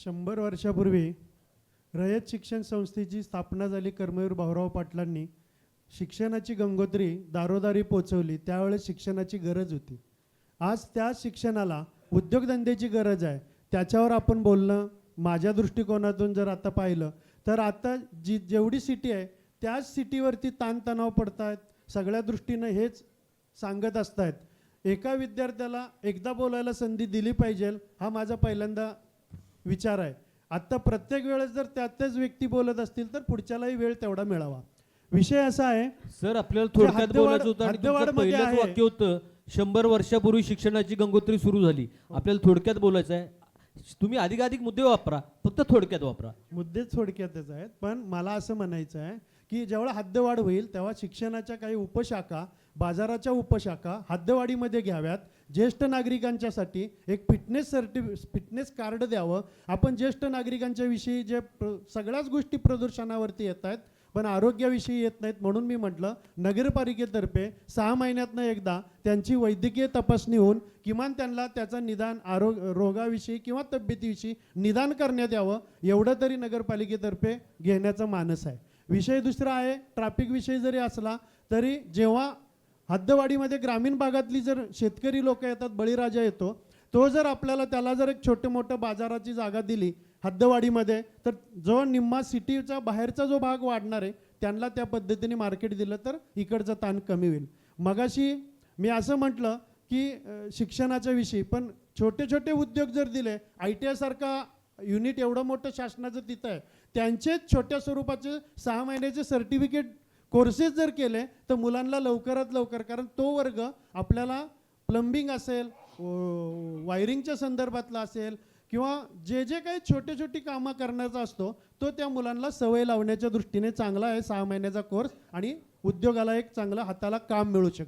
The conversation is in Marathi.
शंभर वर्षापूर्वी रयत शिक्षण संस्थेची स्थापना झाली कर्मवीर भाऊराव पाटलांनी. शिक्षणाची गंगोत्री दारोदारी पोचवली त्यावेळेस शिक्षणाची गरज होती. आज त्या शिक्षणाला उद्योगधंद्याची गरज आहे. त्याच्यावर आपण बोलणं माझ्या दृष्टिकोनातून जर आता पाहिलं तर आता जी जेवढी सिटी आहे त्याच सिटीवरती ताणतणाव पडत आहेत सगळ्या दृष्टीनं हेच सांगत असत आहेत एका विद्यार्थ्याला एकदा बोलायला संधी दिली पाहिजे हा माझा पहिल्यांदा विचार आहे. आत्ता प्रत्येक वेळेस जर त्या त्याच व्यक्ती बोलत असतील तर पुढच्यालाही वेळ तेवढा मिळावा. विषय असा आहे सर आपल्याला थोडक्यात बोलायचं होतं पहिलंच. वाक्य होतं शंभर वर्षापूर्वी शिक्षणाची गंगोत्री सुरू झाली. आपल्याला थोडक्यात बोलायचं आहे. तुम्ही अधिकाधिक मुद्दे वापरा फक्त थोडक्यात वापरा. मुद्दे थोडक्यातच आहेत पण मला असं म्हणायचं आहे की जेव्हा हद्दवाढ होईल तेव्हा शिक्षणाच्या काही उपशाखा बाजाराच्या उपशाखा हद्दवाढीमध्ये घ्याव्यात. ज्येष्ठ नागरिकांच्यासाठी एक फिटनेस सर्टि फिटनेस कार्ड द्यावं. आपण ज्येष्ठ नागरिकांच्याविषयी जे प्र सगळ्याच गोष्टी प्रदूषणावरती येत आहेत पण आरोग्याविषयी येत नाहीत म्हणून मी म्हटलं नगरपालिकेतर्फे सहा महिन्यातनं एकदा त्यांची वैद्यकीय तपासणी होऊन किमान त्यांना त्याचं निदान आरोग रोगाविषयी किंवा तब्येतीविषयी निदान करण्यात यावं एवढं तरी नगरपालिकेतर्फे घेण्याचं मानस आहे. विषय दुसरा आहे ट्रॅफिक विषय जरी असला तरी जेव्हा हद्दवाडीमध्ये ग्रामीण भागातली जर शेतकरी लोक येतात बळीराजा येतो तो जर आपल्याला त्याला जर एक छोटे मोठं बाजाराची जागा दिली हद्दवाडीमध्ये तर जो निम्मा सिटीचा बाहेरचा जो भाग वाढणार आहे त्यांना त्या पद्धतीने मार्केट दिलं तर इकडचा ताण कमी होईल. मगाशी मी असं म्हटलं की शिक्षणाच्या विषयी पण छोटे छोटे उद्योग जर दिले आय टी आयसारखा युनिट एवढं मोठं शासनाचं तिथं आहे. त्यांचेच छोट्या स्वरूपाचे सहा महिन्याचे सर्टिफिकेट कोर्सेस जर केले तर मुलांना लवकरात लवकर कारण तो वर्ग आपल्याला प्लंबिंग असेल वायरिंगच्या संदर्भातला असेल किंवा जे जे काही छोटे छोटी कामं करण्याचा असतो तो त्या मुलांना सवय लावण्याच्या दृष्टीने चांगला आहे सहा महिन्याचा कोर्स आणि उद्योगाला एक चांगलं हाताला काम मिळू शकतं.